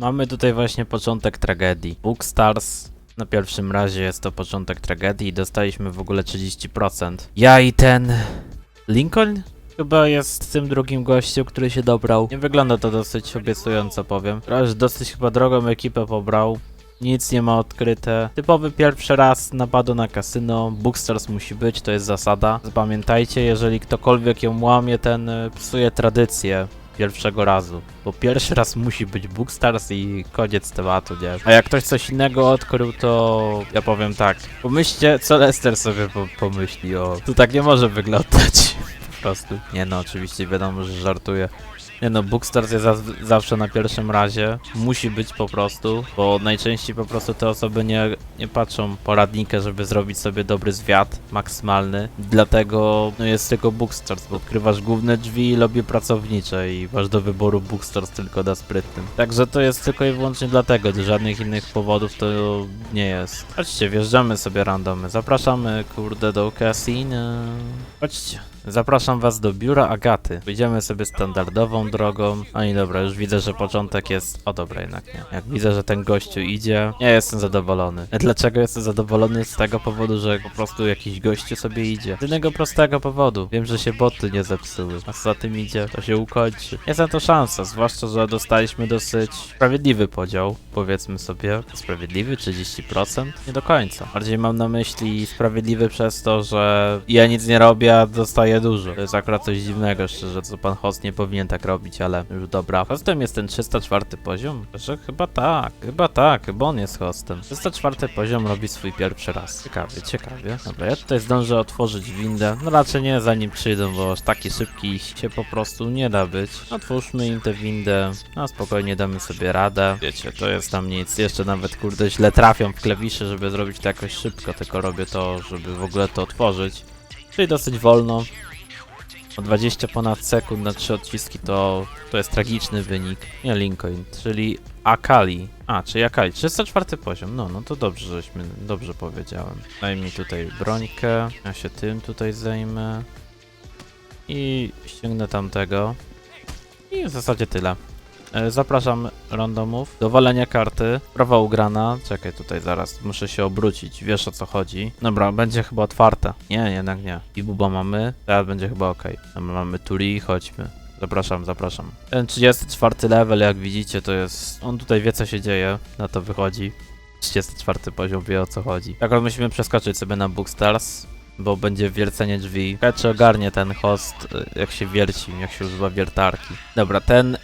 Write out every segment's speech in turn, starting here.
Mamy tutaj właśnie początek tragedii. Bookstars na pierwszym razie jest to początek tragedii i dostaliśmy w ogóle 30%. Ja i ten Lincoln chyba jest tym drugim gościu, który się dobrał. Nie wygląda to dosyć obiecująco, powiem. Raz dosyć chyba drogą ekipę pobrał. Nic nie ma odkryte. Typowy pierwszy raz napadu na kasyno. Bookstars musi być, to jest zasada. Zapamiętajcie, jeżeli ktokolwiek ją łamie, ten y, psuje tradycję pierwszego razu. Bo pierwszy raz musi być Bookstars i koniec tematu, nie? A jak ktoś coś innego odkrył, to ja powiem tak. Pomyślcie, co Lester sobie po pomyśli o... Tu tak nie może wyglądać. Po prostu. Nie no, oczywiście wiadomo, że żartuję. Nie no, Bookstars jest za- zawsze na pierwszym razie. Musi być po prostu, bo najczęściej po prostu te osoby nie, nie patrzą poradnikę, żeby zrobić sobie dobry zwiat maksymalny. Dlatego no, jest tylko Bookstars, bo odkrywasz główne drzwi i lobby pracownicze i masz do wyboru Bookstars tylko na sprytnym. Także to jest tylko i wyłącznie dlatego, do żadnych innych powodów to nie jest. Chodźcie, wjeżdżamy sobie randomy. Zapraszamy, kurde, do casino. Chodźcie. Zapraszam was do biura Agaty. Pójdziemy sobie standardową drogą. A i dobra, już widzę, że początek jest... O dobra, jednak nie. Jak widzę, że ten gościu idzie, ja jestem zadowolony. Dlaczego jestem zadowolony? Z tego powodu, że po prostu jakiś gościu sobie idzie. Z jednego prostego powodu. Wiem, że się boty nie zepsuły. A co za tym idzie, to się ukończy. Jest na to szansa, zwłaszcza, że dostaliśmy dosyć sprawiedliwy podział, powiedzmy sobie. Sprawiedliwy? 30%? Nie do końca. Bardziej mam na myśli sprawiedliwy przez to, że ja nic nie robię, a dostaję dużo. To jest akurat coś dziwnego, szczerze, co pan host nie powinien tak robić, ale już dobra. Hostem jest ten 304 poziom? Że chyba tak, chyba tak, chyba on jest hostem. 304 poziom robi swój pierwszy raz. Ciekawie, ciekawie. Dobra, ja tutaj zdążę otworzyć windę. No raczej nie zanim przyjdą, bo aż taki szybki się po prostu nie da być. Otwórzmy im tę windę, a spokojnie damy sobie radę. Wiecie, to jest tam nic. Jeszcze nawet kurde źle trafią w klawisze, żeby zrobić to jakoś szybko, tylko robię to, żeby w ogóle to otworzyć. Czyli dosyć wolno. O 20 ponad sekund na 3 odciski to, to jest tragiczny wynik. Nie Lincoln, czyli Akali. A, czyli Akali, 304 poziom. No, no to dobrze, żeśmy, dobrze powiedziałem. Daj mi tutaj brońkę, ja się tym tutaj zajmę. I ściągnę tamtego. I w zasadzie tyle. E, Zapraszam randomów do walenia karty. Prawa ugrana. Czekaj, tutaj zaraz muszę się obrócić. Wiesz o co chodzi. Dobra, będzie chyba otwarte. Nie, jednak nie. I buba mamy. Teraz będzie chyba ok. Mamy Turi, chodźmy. Zapraszam, zapraszam. Ten 34 level, jak widzicie, to jest. On tutaj wie co się dzieje. Na to wychodzi. 34 poziom wie o co chodzi. Akurat musimy przeskoczyć sobie na Bookstars. Bo będzie wiercenie drzwi. Ciekawe, czy ogarnie ten host, y, jak się wierci, jak się używa wiertarki. Dobra, ten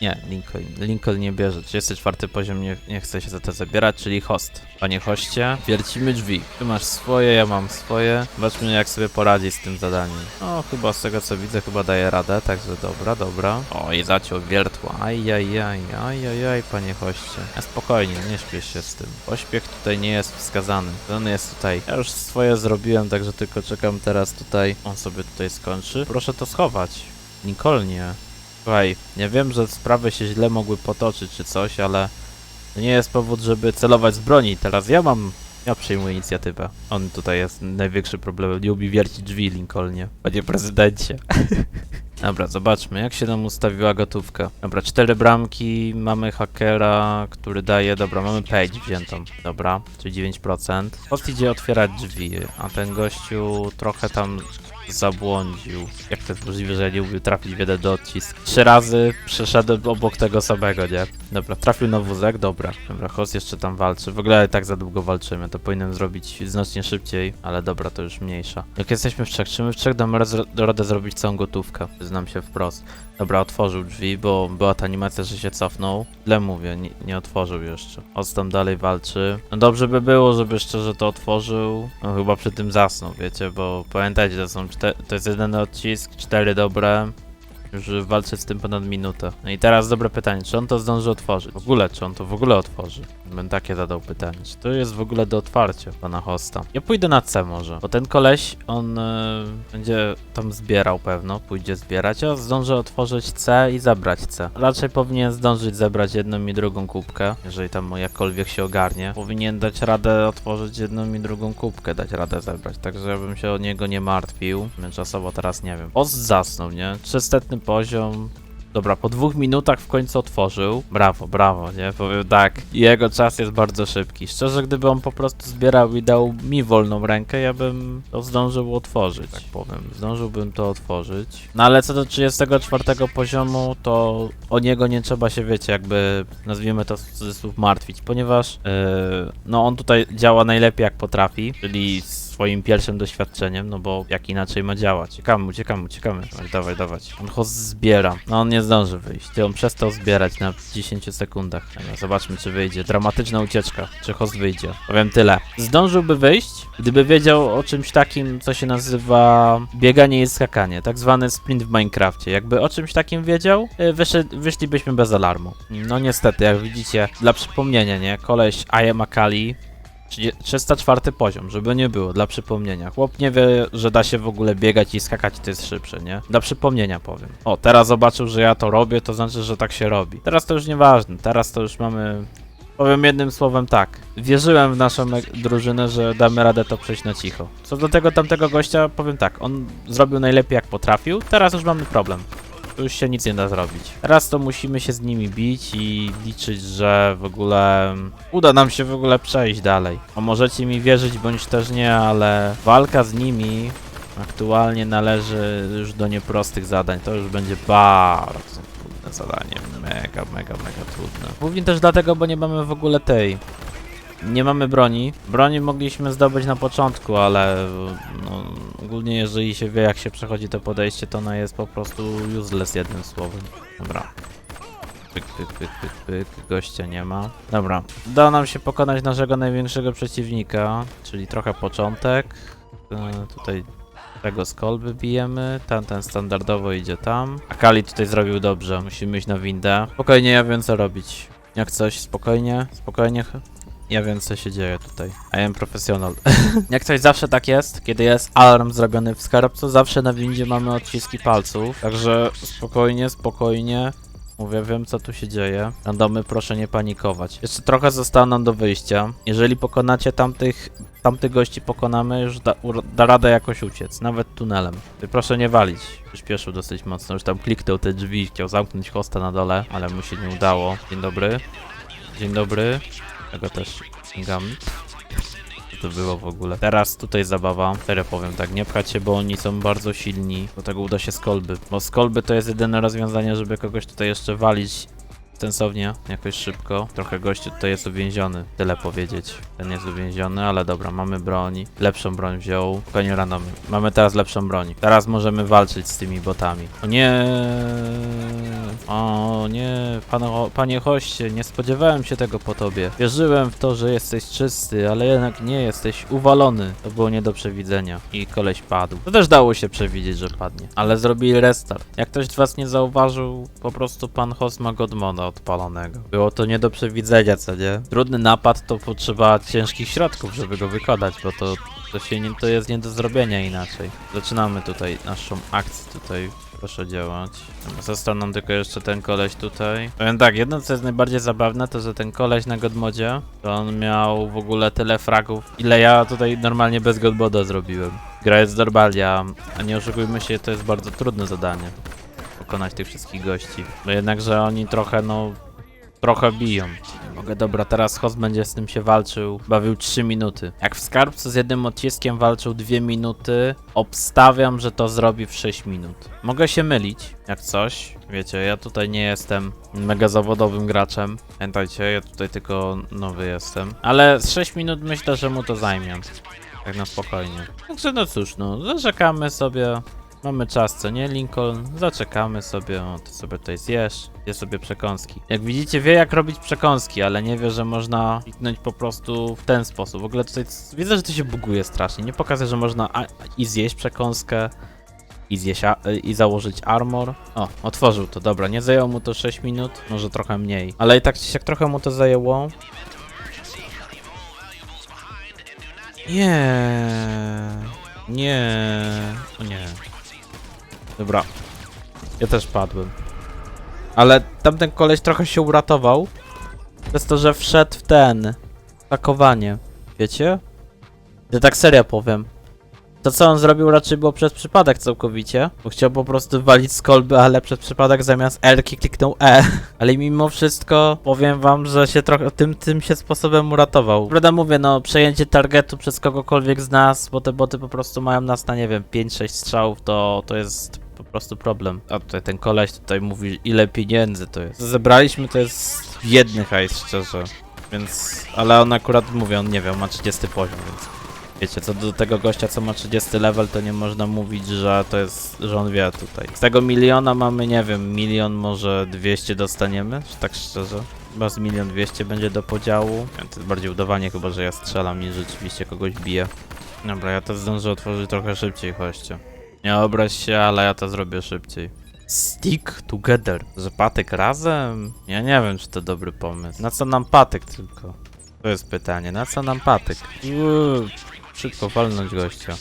nie, Lincoln. Lincoln nie bierze. 34 poziom nie, nie chce się za to zabierać, czyli host. Panie hoście, wiercimy drzwi. Ty masz swoje, ja mam swoje. Zobaczmy jak sobie poradzi z tym zadaniem. O, chyba z tego co widzę, chyba daje radę, także dobra, dobra. O, i zaciął wiertła. Ajajaj, ajajaj, panie hoście. A spokojnie, nie śpiesz się z tym. Pośpiech tutaj nie jest wskazany. On jest tutaj. Ja już swoje zrobiłem, także tylko czekam teraz tutaj. On sobie tutaj skończy. Proszę to schować. Lincolnie. Słuchaj, ja wiem, że sprawy się źle mogły potoczyć czy coś, ale to nie jest powód, żeby celować z broni. Teraz ja mam, ja przejmuję inicjatywę. On tutaj jest największy problem. Lubi wiercić drzwi, Lincolnie. Panie prezydencie. Dobra, zobaczmy, jak się nam ustawiła gotówka. Dobra, cztery bramki, mamy hakera, który daje, dobra, mamy page wziętą, dobra, czyli 9%. Post idzie otwierać drzwi, a ten gościu trochę tam zabłądził. Jak to jest możliwe, że nie umiem trafić w jeden odcisk? Trzy razy przeszedłem obok tego samego, nie? Dobra, trafił na wózek, dobra. Dobra, host jeszcze tam walczy. W ogóle tak za długo walczymy, to powinienem zrobić znacznie szybciej, ale dobra, to już mniejsza. Jak jesteśmy w trzech, czy my w trzech damy radę zrobić całą gotówkę? Znam się wprost. Dobra, otworzył drzwi, bo była ta animacja, że się cofnął. Źle mówię, nie, nie otworzył jeszcze. Host tam dalej walczy. No dobrze by było, żeby szczerze to otworzył. No chyba przy tym zasnął, wiecie, bo pamiętajcie, to są to jest jeden odcisk, cztery dobre. Już walczy z tym ponad minutę. No i teraz dobre pytanie, czy on to zdąży otworzyć? W ogóle, czy on to w ogóle otworzy? Bym takie zadał pytanie. Czy to jest w ogóle do otwarcia pana hosta? Ja pójdę na C może, bo ten koleś, on e, będzie tam zbierał pewno, pójdzie zbierać, a zdążę otworzyć C i zabrać C. Raczej powinien zdążyć zebrać jedną i drugą kubkę, jeżeli tam jakkolwiek się ogarnie. Powinien dać radę otworzyć jedną i drugą kubkę, dać radę zebrać, także ja bym się o niego nie martwił. Czasowo teraz nie wiem. Post zasnął, nie? 300 poziom. Dobra, po dwóch minutach w końcu otworzył. Brawo, brawo, nie? Powiem tak. Jego czas jest bardzo szybki. Szczerze, gdyby on po prostu zbierał i dał mi wolną rękę, ja bym to zdążył otworzyć. Tak powiem, zdążyłbym to otworzyć. No ale co do 34 poziomu, to o niego nie trzeba się, wiecie, jakby nazwijmy to w cudzysłów martwić, ponieważ yy, no on tutaj działa najlepiej jak potrafi, czyli swoim pierwszym doświadczeniem, no bo jak inaczej ma działać. Uciekamy, uciekamy, uciekamy. Dawaj, dawaj, dawać. On host zbiera. No on nie zdąży wyjść. Ty on przestał zbierać na 10 sekundach. Dobra, zobaczmy czy wyjdzie. Dramatyczna ucieczka. Czy host wyjdzie. Powiem tyle. Zdążyłby wyjść, gdyby wiedział o czymś takim, co się nazywa bieganie i skakanie. Tak zwany sprint w Minecrafcie. Jakby o czymś takim wiedział, y, wyszedł, wyszlibyśmy bez alarmu. No niestety, jak widzicie, dla przypomnienia, nie? Koleś I am Akali 304 poziom, żeby nie było, dla przypomnienia. Chłop nie wie, że da się w ogóle biegać i skakać, to jest szybsze, nie? Dla przypomnienia powiem. O, teraz zobaczył, że ja to robię, to znaczy, że tak się robi. Teraz to już nieważne, teraz to już mamy... Powiem jednym słowem tak. Wierzyłem w naszą drużynę, że damy radę to przejść na cicho. Co do tego tamtego gościa, powiem tak, on zrobił najlepiej jak potrafił, teraz już mamy problem. Tu już się nic nie da zrobić. Teraz to musimy się z nimi bić i liczyć, że w ogóle uda nam się w ogóle przejść dalej. A możecie mi wierzyć bądź też nie, ale walka z nimi aktualnie należy już do nieprostych zadań. To już będzie bardzo trudne zadanie. Mega, mega, mega trudne. Głównie też dlatego, bo nie mamy w ogóle tej nie mamy broni. Broni mogliśmy zdobyć na początku, ale no, ogólnie jeżeli się wie jak się przechodzi to podejście, to ona jest po prostu useless jednym słowem. Dobra. Pyk, pyk, pyk, pyk, pyk. Gościa nie ma. Dobra. Udało nam się pokonać naszego największego przeciwnika, czyli trochę początek. E, tutaj tego z kolby bijemy, tamten standardowo idzie tam. Akali tutaj zrobił dobrze, musimy iść na windę. Spokojnie, ja wiem co robić. Jak coś, spokojnie, spokojnie. Ja wiem, co się dzieje tutaj. I am professional. Jak coś zawsze tak jest, kiedy jest alarm zrobiony w skarbcu, zawsze na windzie mamy odciski palców. Także spokojnie, spokojnie. Mówię, wiem co tu się dzieje. Randomy, proszę nie panikować. Jeszcze trochę zostało nam do wyjścia. Jeżeli pokonacie tamtych, tamtych gości pokonamy, już da, da radę jakoś uciec, nawet tunelem. Ty proszę nie walić. Przyspieszył dosyć mocno, już tam kliknął te drzwi, chciał zamknąć hosta na dole, ale mu się nie udało. Dzień dobry. Dzień dobry. Tego też sięgam. Co to było w ogóle? Teraz tutaj zabawa. Serio powiem tak, nie pchać się, bo oni są bardzo silni. Do tego uda się z kolby. Bo z kolby to jest jedyne rozwiązanie, żeby kogoś tutaj jeszcze walić sensownie, jakoś szybko. Trochę gościu tutaj jest uwięziony, tyle powiedzieć. Ten jest uwięziony, ale dobra, mamy broń. Lepszą broń wziął. Spokojnie randomy. Mamy teraz lepszą broń. Teraz możemy walczyć z tymi botami. O nie! O nie, pano, panie hoście, nie spodziewałem się tego po tobie. Wierzyłem w to, że jesteś czysty, ale jednak nie, jesteś uwalony. To było nie do przewidzenia. I koleś padł. To też dało się przewidzieć, że padnie. Ale zrobili restart. Jak ktoś z was nie zauważył, po prostu pan host ma godmoda odpalonego. Było to nie do przewidzenia, co nie? Trudny napad to potrzeba ciężkich środków, żeby go wykonać, bo to, to się nie, to jest nie do zrobienia inaczej. Zaczynamy tutaj naszą akcję tutaj Proszę działać. Został nam tylko jeszcze ten koleś tutaj. Powiem tak, jedno co jest najbardziej zabawne, to że ten koleś na Godmodzie, to on miał w ogóle tyle fragów, ile ja tutaj normalnie bez Godmoda zrobiłem. Gra jest normalnie, a nie oszukujmy się, to jest bardzo trudne zadanie. Pokonać tych wszystkich gości. Bo jednakże oni trochę, no, trochę biją. Mogę, dobra, teraz host będzie z tym się walczył. Bawił 3 minuty. Jak w skarbcu z jednym odciskiem walczył 2 minuty, obstawiam, że to zrobi w 6 minut. Mogę się mylić, jak coś. Wiecie, ja tutaj nie jestem mega zawodowym graczem. Pamiętajcie, ja tutaj tylko nowy jestem. Ale z 6 minut myślę, że mu to zajmie. Tak na spokojnie. Także no cóż, no, zaczekamy sobie. Mamy czas, co nie, Lincoln? Zaczekamy sobie, o, ty sobie tutaj zjesz, je sobie przekąski. Jak widzicie, wie jak robić przekąski, ale nie wie, że można kliknąć po prostu w ten sposób. W ogóle tutaj widzę, że to się buguje strasznie. Nie pokazuje, że można i zjeść przekąskę, i zjeść, a, i założyć armor. O, otworzył to, dobra, nie zajęło mu to 6 minut, może trochę mniej. Ale i tak czy siak trochę mu to zajęło. Nie, nie, nie. Dobra. Ja też padłem. Ale tamten koleś trochę się uratował. Przez to, że wszedł w ten. Pakowanie. Wiecie? Ja tak serio powiem. To co on zrobił raczej było przez przypadek całkowicie, bo chciał po prostu walić z kolby, ale przez przypadek zamiast R kliknął E. Ale mimo wszystko powiem wam, że się trochę tym, tym się sposobem uratował. Prawda mówię, no przejęcie targetu przez kogokolwiek z nas, bo te boty po prostu mają nas na nie wiem 5-6 strzałów, to, to jest prostu problem. A tutaj ten koleś tutaj mówi ile pieniędzy to jest. Zebraliśmy to jest jedny hajs szczerze. Więc, ale on akurat mówię, on nie wiem, ma 30 poziom, więc Wiecie, co do tego gościa, co ma 30 level, to nie można mówić, że to jest, że on wie tutaj. Z tego miliona mamy, nie wiem, milion, może 200 dostaniemy, tak szczerze. Chyba z milion 200 będzie do podziału. To jest bardziej udawanie chyba, że ja strzelam niż rzeczywiście kogoś biję. Dobra, ja to zdążę otworzyć trochę szybciej, chodźcie. Nie obraź się, ale ja to zrobię szybciej. Stick together. Że patyk razem? Ja nie wiem, czy to dobry pomysł. Na co nam patyk tylko? To jest pytanie, na co nam patyk? Uuu, szybko walnąć gościa.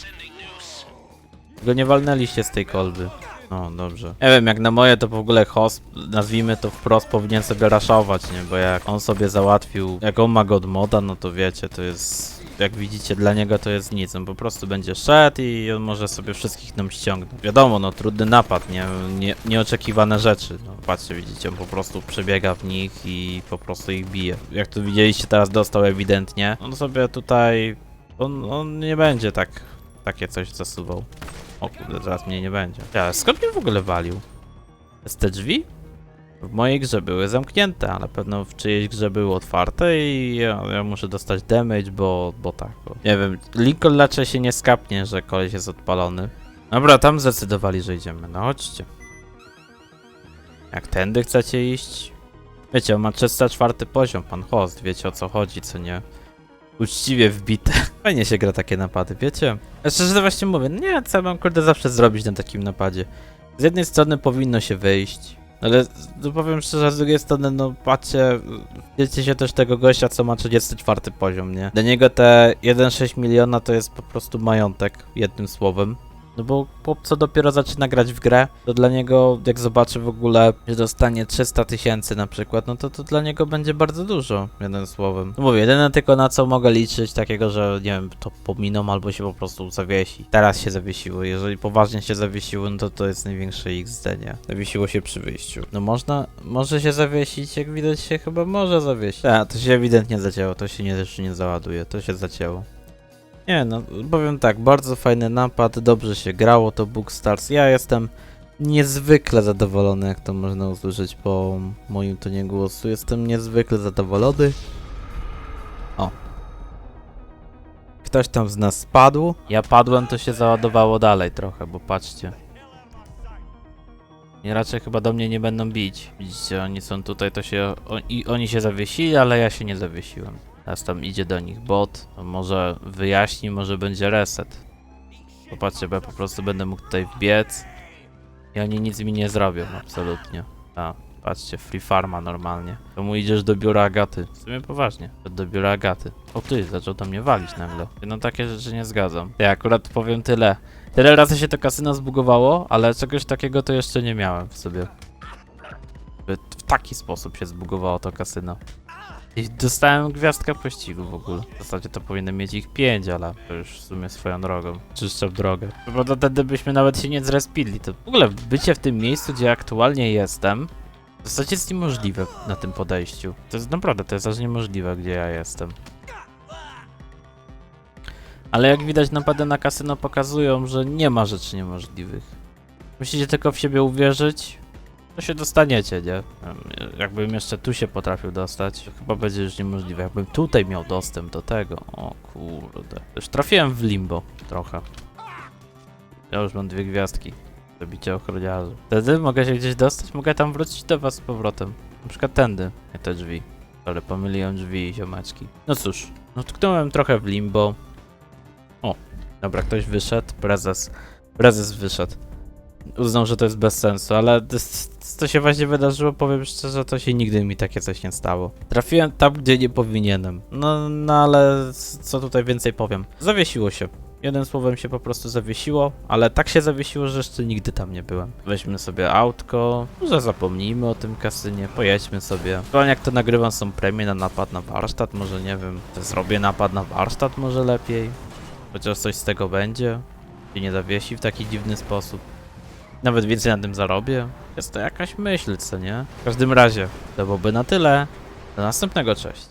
Go nie walnęliście z tej kolby. O, dobrze. Nie wiem, jak na moje to w ogóle host, nazwijmy to wprost, powinien sobie raszować, nie? Bo jak on sobie załatwił, jak on ma god moda, no to wiecie, to jest... Jak widzicie, dla niego to jest nic. On po prostu będzie szedł i on może sobie wszystkich nam ściągnąć. Wiadomo, no trudny napad, nie? nie nieoczekiwane rzeczy. No, patrzcie, widzicie, on po prostu przebiega w nich i po prostu ich bije. Jak tu widzieliście, teraz dostał ewidentnie. On sobie tutaj... On, on nie będzie tak... Takie coś zasuwał. O kurde, zaraz mnie nie będzie. Ja, skąd mnie w ogóle walił? Z te drzwi? W mojej grze były zamknięte, ale pewno w czyjejś grze były otwarte i ja, ja muszę dostać damage, bo, bo tak. Bo. Nie wiem, Lincoln raczej się nie skapnie, że koleś jest odpalony. Dobra, tam zdecydowali, że idziemy. No chodźcie. Jak tędy chcecie iść? Wiecie, on ma 304 poziom, pan host, wiecie o co chodzi, co nie? Uczciwie wbite. Fajnie się gra takie napady, wiecie? Ja szczerze właśnie mówię, nie, co mam kurde zawsze zrobić na takim napadzie? Z jednej strony powinno się wyjść, ale no powiem szczerze, z drugiej strony, no patrzcie, wiecie się też tego gościa, co ma 34 poziom, nie? Dla niego te 1,6 miliona to jest po prostu majątek, jednym słowem. No bo chłop co dopiero zaczyna grać w grę, to dla niego, jak zobaczy w ogóle, że dostanie 300 tysięcy na przykład, no to to dla niego będzie bardzo dużo, jednym słowem. No mówię, jedyne tylko na co mogę liczyć, takiego, że nie wiem, to pominą albo się po prostu zawiesi. Teraz się zawiesiło, jeżeli poważnie się zawiesiło, no to to jest największe XD, nie? Zawiesiło się przy wyjściu. No można, może się zawiesić, jak widać się chyba może zawiesić. A, to się ewidentnie zacięło, to się nie, też nie załaduje, to się zacięło. Nie no, powiem tak, bardzo fajny napad, dobrze się grało to Bookstars. Ja jestem niezwykle zadowolony, jak to można usłyszeć po moim tonie głosu. Jestem niezwykle zadowolony. O. Ktoś tam z nas spadł. Ja padłem, to się załadowało dalej trochę, bo patrzcie. I raczej chyba do mnie nie będą bić. Widzicie, oni są tutaj, to się... O, I oni się zawiesili, ale ja się nie zawiesiłem. Teraz tam idzie do nich bot, może wyjaśni, może będzie reset. Popatrzcie, bo ja po prostu będę mógł tutaj wbiec i oni nic mi nie zrobią, absolutnie. A, patrzcie, free farma normalnie. To mu idziesz do biura Agaty. W sumie poważnie, do biura Agaty. O ty, zaczął do mnie walić nagle. No takie rzeczy nie zgadzam. Ja akurat powiem tyle. Tyle razy się to kasyno zbugowało, ale czegoś takiego to jeszcze nie miałem w sobie. W taki sposób się zbugowało to kasyno. I dostałem gwiazdkę pościgu w ogóle. W zasadzie to powinienem mieć ich pięć, ale to już w sumie swoją drogą. Czyszczę drogę. Bo wtedy byśmy nawet się nie zrespili. To w ogóle bycie w tym miejscu, gdzie aktualnie jestem, w zasadzie jest niemożliwe na tym podejściu. To jest naprawdę, to jest aż niemożliwe, gdzie ja jestem. Ale jak widać, napady na kasyno pokazują, że nie ma rzeczy niemożliwych. Musicie tylko w siebie uwierzyć, to się dostaniecie, nie? Jakbym jeszcze tu się potrafił dostać, to chyba będzie już niemożliwe. Jakbym tutaj miał dostęp do tego. O kurde. Już trafiłem w limbo trochę. Ja już mam dwie gwiazdki. Zabicie ochroniarzy. Wtedy mogę się gdzieś dostać, mogę tam wrócić do was z powrotem. Na przykład tędy, nie te drzwi. Ale pomyliłem drzwi i ziomeczki. No cóż, no tknąłem trochę w limbo. O, dobra, ktoś wyszedł, prezes. Prezes wyszedł uznał, że to jest bez sensu, ale to się właśnie wydarzyło, powiem szczerze, to się nigdy mi takie coś nie stało. Trafiłem tam, gdzie nie powinienem. No, no ale co tutaj więcej powiem. Zawiesiło się. Jednym słowem się po prostu zawiesiło, ale tak się zawiesiło, że jeszcze nigdy tam nie byłem. Weźmy sobie autko, może zapomnijmy o tym kasynie, pojedźmy sobie. Chyba jak to nagrywam są premie na napad na warsztat, może nie wiem, zrobię napad na warsztat może lepiej. Chociaż coś z tego będzie. nie zawiesi w taki dziwny sposób. Nawet więcej na tym zarobię. Jest to jakaś myśl, co nie? W każdym razie, to byłoby na tyle. Do następnego, cześć.